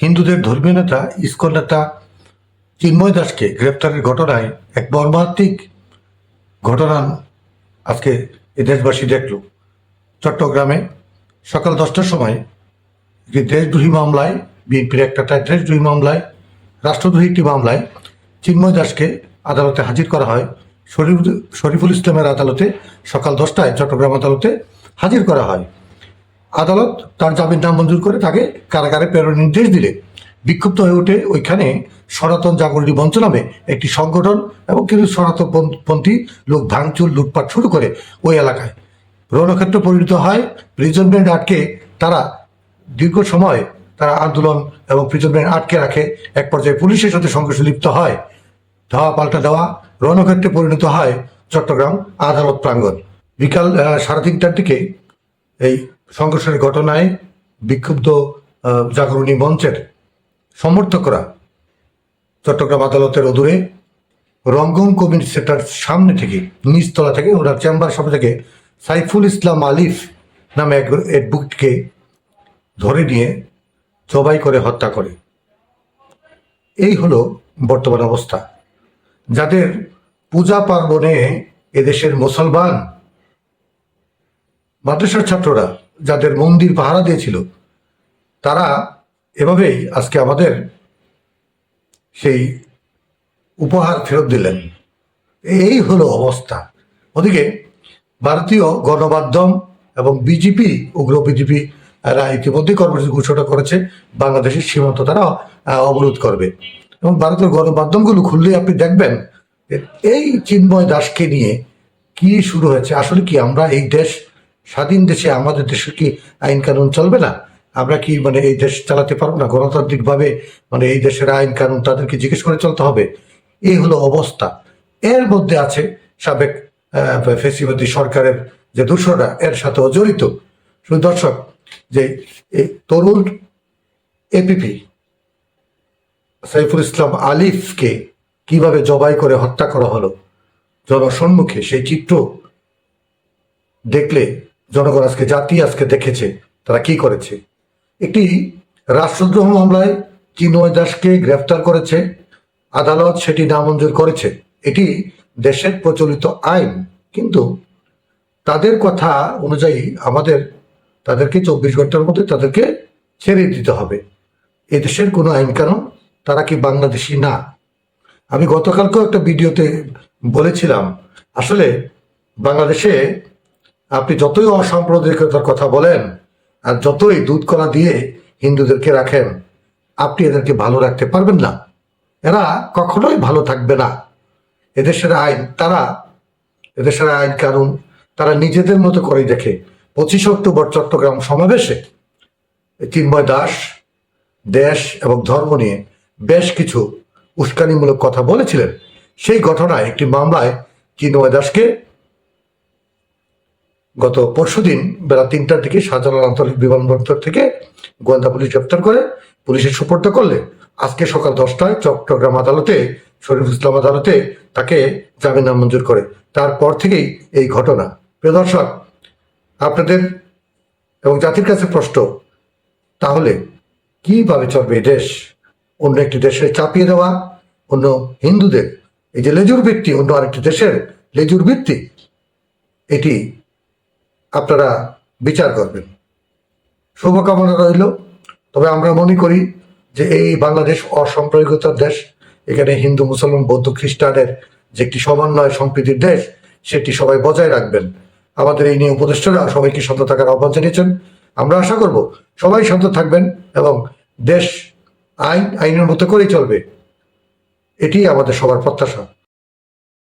হিন্দুদের ধর্মীয় নেতা, ইস্কন নেতা চিন্ময় দাসকে গ্রেপ্তারের ঘটনায় এক মর্মান্তিক ঘটনা আজকে এ দেশবাসী দেখল। চট্টগ্রামে সকাল দশটার সময় একটি দেশদ্রোহী মামলায়, বিএনপির একটা দেশদ্রোহী মামলায়, রাষ্ট্রদ্রোহী একটি মামলায় চিন্ময় দাসকে আদালতে হাজির করা হয়। শরীফ শরীফুল ইসলামের আদালতে সকাল দশটায় চট্টগ্রাম আদালতে হাজির করা হয়। আদালত তার জামিন নামঞ্জুর করে তাকে কারাগারে প্রেরণের নির্দেশ দিলে। বিক্ষুব্ধ হয়ে ওঠে ওইখানে সনাতন জাগরণী মঞ্চ নামে একটি সংগঠন এবং কিছু সনাতনপন্থী লোক ভাঙচুর, লুটপাট শুরু করে ওই এলাকায়। রণক্ষেত্র পরিণত হয় প্রিজন ব্যান্ড আটকে তারা দীর্ঘ সময় তারা আন্দোলন এবং প্রিজন ব্যান্ড আটকে রাখে। এক পর্যায়ে পুলিশের সাথে সংঘর্ষে লিপ্ত হয়। ধাওয়া পাল্টা দেওয়া, রণক্ষেত্রে পরিণত হয় চট্টগ্রাম আদালত প্রাঙ্গণ। বিকাল সাড়ে তিনটার দিকে এই সংঘর্ষের ঘটনায় বিক্ষুব্ধ জাগরণী মঞ্চের সমর্থকরা চট্টগ্রাম আদালতের অদূরে রঙ্গন কমিউনিটি সেন্টার সামনে থেকে নিচতলা থেকে, ওনার চেম্বার সামনে থেকে সাইফুল ইসলাম আলিফ নামে এক অ্যাডভোকেটকে ধরে নিয়ে জবাই করে হত্যা করে। এই হলো বর্তমান অবস্থা। যাদের পূজা পার্বণে এদেশের মুসলমান, মাদ্রাসার ছাত্ররা যাদের মন্দির পাহারা দিয়েছিল, তারা এভাবেই আজকে আমাদের সেই উপহার ফেরত দিলেন। এই হলো অবস্থা। ওদিকে ভারতীয় গণমাধ্যম এবং বিজেপি, উগ্র বিজেপি, এরা ইতিমধ্যেই কর্মসূচি ঘোষণা করেছে, বাংলাদেশের সীমান্ত তারা অবরোধ করবে। এবং ভারতের গণমাধ্যমগুলো খুললে আপনি দেখবেন এই চিন্ময় দাসকে নিয়ে কি শুরু হয়েছে, আসলে কি আমরা এই দেশ স্বাধীন দেশে আমাদের দেশের কি আইন কানুন চলবে না? আমরা কি মানে এই দেশ চালাতে পারব না? গণতান্ত্রিকভাবে মানে এই দেশের আইন কানুন তাদেরকে জিজ্ঞেস করে চলতে হবে। এই হলো অবস্থা। এর মধ্যে আছে সাবেক ফেসিবাদী সরকারের যে দূষণরা, এর সাথেও জড়িত। দর্শক, যে তরুণ এপিপি সাইফুল ইসলাম আলিফকে কীভাবে জবাই করে হত্যা করা হলো, জনসম্মুখে সেই চিত্র দেখলে জনগণ আজকে জাতি আজকে দেখেছে, তারা কি করেছে? একটি রাষ্ট্রদ্রোহ মামলায় চিন্ময় দাসকে গ্রেফতার করেছে, আদালত সেটি নামঞ্জুর করেছে। এটি দেশের প্রচলিত আইন, কিন্তু তাদের কথা অনুযায়ী আমাদের, তাদেরকে চব্বিশ ঘণ্টার মধ্যে তাদেরকে ছেড়ে দিতে হবে। এদেশের কোনো আইন কানুন, তারা কি বাংলাদেশি না? আমি গতকালকেও একটা ভিডিওতে বলেছিলাম, আসলে বাংলাদেশে আপনি যতই অসাম্প্রদায়িকতার কথা বলেন আর যতই দুধ কলা দিয়ে হিন্দুদেরকে রাখেন, আপনি এদেরকে ভালো রাখতে পারবেন না। এরা কখনোই ভালো থাকবে না। এদেশের আইন, তারা, এদেশের আইন কানুন, তারা নিজেদের মতো করেই দেখে। পঁচিশে অক্টোবর চট্টগ্রাম সমাবেশে চিন্ময় দাস, দেশ এবং ধর্ম নিয়ে বেশ কিছু উস্কানিমূলক কথা বলেছিলেন। সেই ঘটনায় একটি মামলায় চিন্ময় দাসকে গত পরশুদিন বেলা তিনটার দিকে শাহজালাল আন্তর্জাতিক বিমানবন্দর থেকে গোয়েন্দা পুলিশ গ্রেপ্তার করে পুলিশের সুপর্দ করলে আজকে সকাল দশটায় চট্টগ্রাম আদালতে শরীফ ইসলাম আদালতে তাকে জামিন নামঞ্জুর করে। তারপর থেকেই এই ঘটনা। প্রিয় দর্শক, আপনাদের এবং জাতির কাছে প্রশ্ন, তাহলে কীভাবে চলবে এই দেশ? অন্য একটি দেশে চাপিয়ে দেওয়া, অন্য হিন্দুদের, এই যে লেজুর ভিত্তি, অন্য আরেকটি দেশের লেজুর ভিত্তি, এটি আপনারা বিচার করবেন। শুভকামনা রইল। তবে আমরা মনে করি যে এই বাংলাদেশ অসাম্প্রদায়িকতার দেশ, এখানে হিন্দু, মুসলমান, বৌদ্ধ, খ্রিস্টানের যে একটি সমন্বয় সম্প্রীতির দেশ, সেটি সবাই বজায় রাখবেন। আমাদের এই নিয়ে উপদেষ্টারা সবাইকে শান্ত থাকার আহ্বান জানিয়েছেন। আমরা আশা করব সবাই শান্ত থাকবেন এবং দেশ আইন, আইনের মতো করেই চলবে। এটি আমাদের সবার প্রত্যাশা।